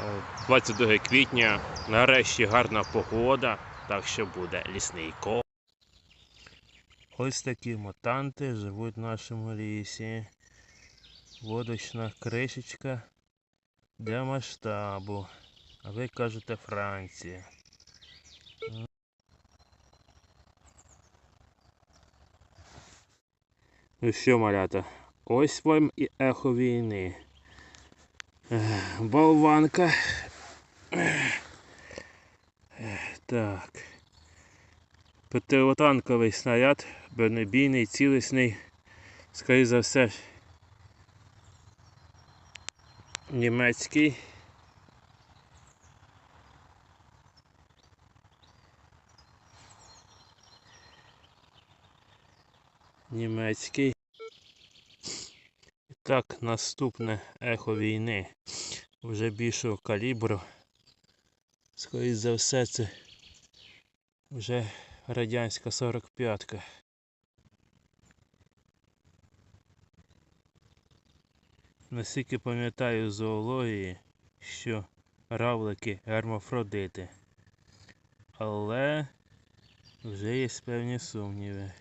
Е, 22 квітня. Нарешті гарна погода, так що буде лісний ко. Ось такі мутанти живуть в нашому лісі. Водочна кришечка для масштабу. А ви кажете Франція. Ну що, малята, ось вам і ехо війни. Болванка. Так. Противотанковий снаряд, бронебійний, цілісний, скоріше за все, німецький. Німецький. Так, наступне ехо війни вже більшого калібру. Скоріше за все, це вже радянська 45-ка. Наскільки пам'ятаю зоології, що равлики гермафродити. Але вже є певні сумніви.